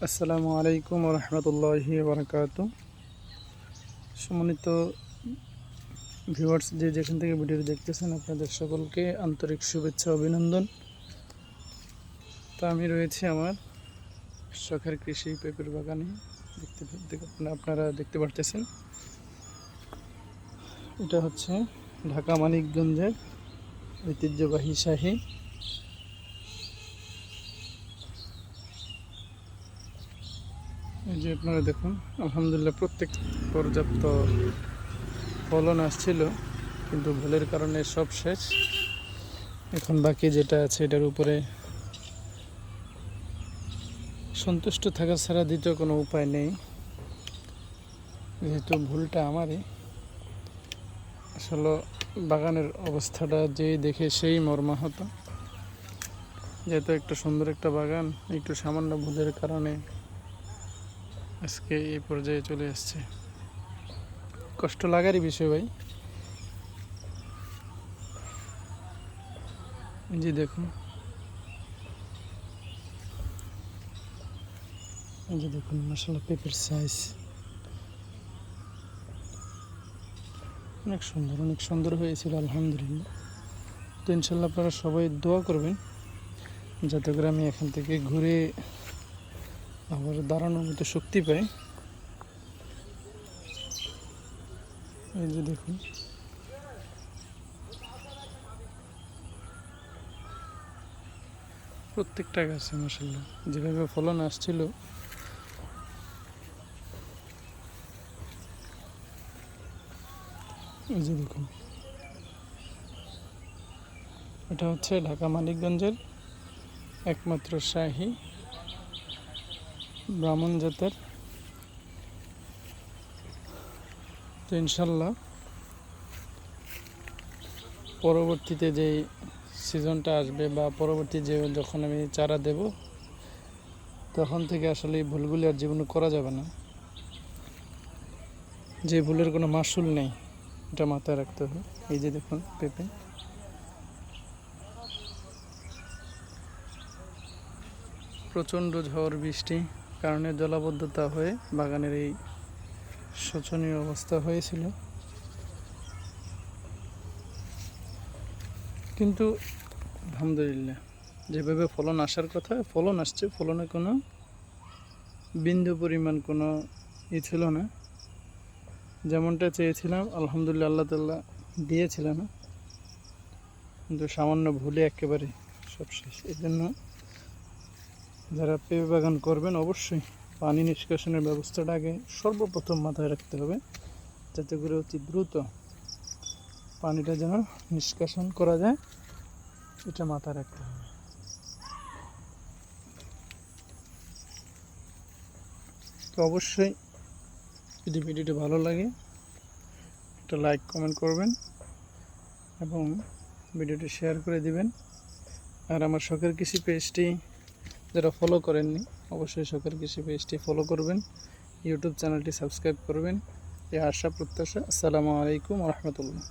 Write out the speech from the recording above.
আসসালামু আলাইকুম রহমতুল্লাহি বারকাত সম্মানিত ভিউয়ার্স যে যেখান থেকে ভিডিওটি দেখতেছেন, আপনাদের সকলকে আন্তরিক শুভেচ্ছা, অভিনন্দন। তা আমি রয়েছি আমার শখের কৃষি পেঁপের বাগানে। দেখতে দেখ- আপনারা দেখতে পারতেছেন। এটা হচ্ছে ঢাকা মানিকগঞ্জের ঐতিহ্যবাহী শাহী। যে আপনারা দেখুন, আলহামদুলিল্লাহ প্রত্যেক পর্যাপ্ত ফলন আসছিল, কিন্তু ভুলের কারণে সব শেষ। এখন বাকি যেটা আছে, এটার উপরে সন্তুষ্ট থাকা ছাড়া দ্বিতীয় কোনো উপায় নেই। যেহেতু ভুলটা আমারই, আসলে বাগানের অবস্থাটা যেই দেখে সেই মর্মাহত। যেহেতু একটা সুন্দর একটা বাগান, একটু সামান্য ভুলের কারণে আজকে এই পর্যায়ে চলে আসছে। কষ্ট লাগারই বিষয় ভাই। যে দেখুন। এই যে দেখুন মশলা পেঁপের সাইজ অনেক সুন্দর অনেক সুন্দর হয়েছিল, আলহামদুলিল্লাহ। তো ইনশাল্লাহ আপনারা সবাই দোয়া করবেন, যাতে করে আমি এখান থেকে ঘুরে আবার দাঁড়ানোর মতো শক্তি পাই। এই যে দেখুন। প্রত্যেকটা গাছে মশাল্লা যেভাবে ফলন আসছিল। এই যে দেখুন। এটা হচ্ছে ঢাকা মানিকগঞ্জের একমাত্র শাহী ব্রাহ্মণ জাতের। তো ইনশাল্লাহ পরবর্তীতে যে সিজনটা আসবে বা পরবর্তী যে যখন আমি চারা দেব, তখন থেকে আসলে এই ভুলগুলি আর জীবনে করা যাবে না। যে ভুলের কোনো মাসুল নেই, এটা মাথায় রাখতে হবে। এই যে দেখুন, পেঁপে। প্রচণ্ড ঝড়, বৃষ্টি। কারণে জলাবদ্ধতা হয়ে বাগানের এই শোচনীয় অবস্থা হয়েছিল। কিন্তু আলহামদুলিল্লাহ, যেভাবে ফলন আসার কথা, ফলন আসছে, ফলনে কোনো বিন্দু পরিমাণ কোনো ই ছিল না। যেমনটা চেয়েছিলাম, আলহামদুলিল্লাহ আল্লাহ তাল্লাহ না কিন্তু সামান্য ভুলে একেবারে সব শেষ। এই জন্য যারা পেঁপে বাগান করবেন, অবশ্যই পানি নিষ্কাশনের ব্যবস্থাটা আগে সর্বপ্রথম মাথায় রাখতে হবে, যাতে করে অতি দ্রুত পানিটা যেন নিষ্কাশন করা যায়, এটা মাথায় রাখতে হবে। তো অবশ্যই যদি ভিডিওটি ভালো লাগে, একটা লাইক, কমেন্ট করবেন এবং ভিডিওটি শেয়ার করে দিবেন। আর আমার শখের কৃষি পেজটি যারা ফলো করেননি, অবশ্যই সকল কৃষি পেজটি ফলো করবেন ইউটিউব চ্যানেলটি সাবস্ক্রাইব করবেন। এই আশা, প্রত্যাশা। আসসালামু আলাইকুম রহমতুল্লাহ।